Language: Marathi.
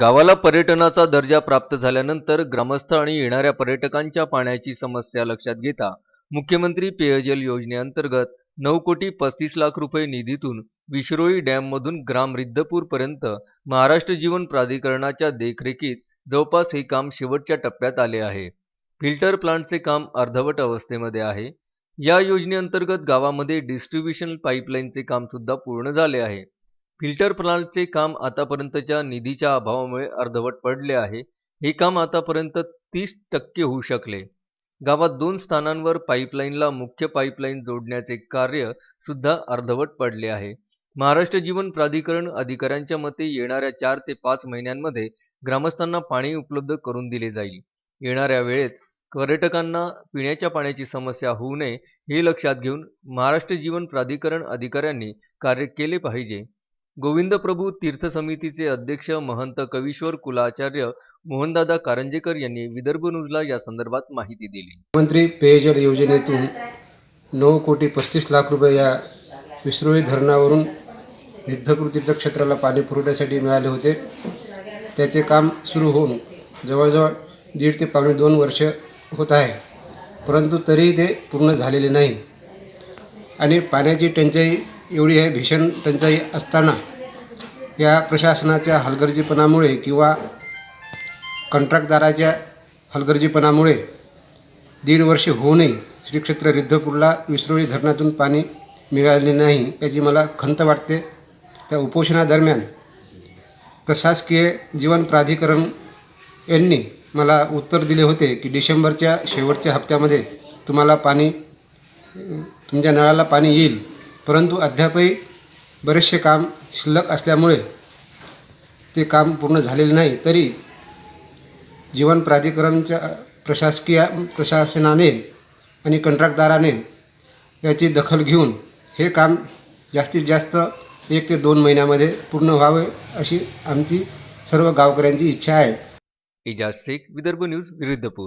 गावाला पर्यटनाचा दर्जा प्राप्त झाल्यानंतर ग्रामस्थ आणि येणाऱ्या पर्यटकांच्या पाण्याची समस्या लक्षात घेता मुख्यमंत्री पेयजल योजनेअंतर्गत नऊ कोटी पस्तीस लाख रुपये निधीतून विश्रोळी डॅममधून ग्राम रिद्धपूरपर्यंत महाराष्ट्र जीवन प्राधिकरणाच्या देखरेखीत जवळपास हे काम शेवटच्या टप्प्यात आले आहे. फिल्टर प्लांटचे काम अर्धवट अवस्थेमध्ये आहे. या योजनेअंतर्गत गावामध्ये डिस्ट्रीब्युशन पाईपलाईनचे कामसुद्धा पूर्ण झाले आहे. फिल्टर प्लांटचे काम आतापर्यंतच्या निधीच्या अभावामुळे अर्धवट पडले आहे. हे काम आतापर्यंत तीस टक्के होऊ शकले. गावात दोन स्थानांवर पाईपलाईनला मुख्य पाईपलाईन जोडण्याचे कार्य सुद्धा अर्धवट पडले आहे. महाराष्ट्र जीवन प्राधिकरण अधिकाऱ्यांच्या मते येणाऱ्या चार ते पाच महिन्यांमध्ये ग्रामस्थांना पाणी उपलब्ध करून दिले जाईल. येणाऱ्या वेळेत पर्यटकांना पिण्याच्या पाण्याची समस्या होऊ नये हे लक्षात घेऊन महाराष्ट्र जीवन प्राधिकरण अधिकाऱ्यांनी कार्य केले पाहिजे. गोविंद प्रभू तीर्थ समितीचे अध्यक्ष महंत कवीश्वर कुलाचार्य मोहनदादा कारंजेकर यांनी विदर्भ न्यूजला या संदर्भात माहिती दिली. मुख्यमंत्री पेयजल योजनेतून नऊ कोटी पस्तीस लाख रुपये या विसरोळी धरणावरून युद्धपूर तीर्थक्षेत्राला पाणी पुरवठ्यासाठी मिळाले होते. त्याचे काम सुरू होऊन जवळजवळ दीड ते पावणे दोन वर्ष होत आहे. परंतु तरीही ते पूर्ण झालेले नाही. आणि पाण्याची टंचाई एवढी आहे भीषण टंचाई असताना या प्रशासनाच्या हलगर्जीपणामुळे किंवा कंत्राटदाराच्या हलगर्जीपणामुळे दीड वर्षे होऊनही श्री क्षेत्र रिद्धपूरला विसरोळी धरणातून पाणी मिळाले नाही याची मला खंत वाटते. त्या उपोषणादरम्यान प्रशासकीय जीवन प्राधिकरण यांनी मला उत्तर दिले होते की डिसेंबरच्या शेवटच्या हप्त्यामध्ये तुम्हाला पाणी तुमच्या नळाला पाणी येईल. परंतु अद्यापही बरेचसे काम शिल्लक असल्यामुळे ते काम पूर्ण झालेले नाही. तरी जीवन प्राधिकरणच्या प्रशासकीय प्रशासनाने आणि कंत्राटदाराने याची दखल घेऊन हे काम जास्तीत जास्त एक ते दोन महिन्यामध्ये पूर्ण व्हावे अशी आमची सर्व गावकऱ्यांची इच्छा आहे. इजाज शेख विदर्भ न्यूज विरुद्धपूर.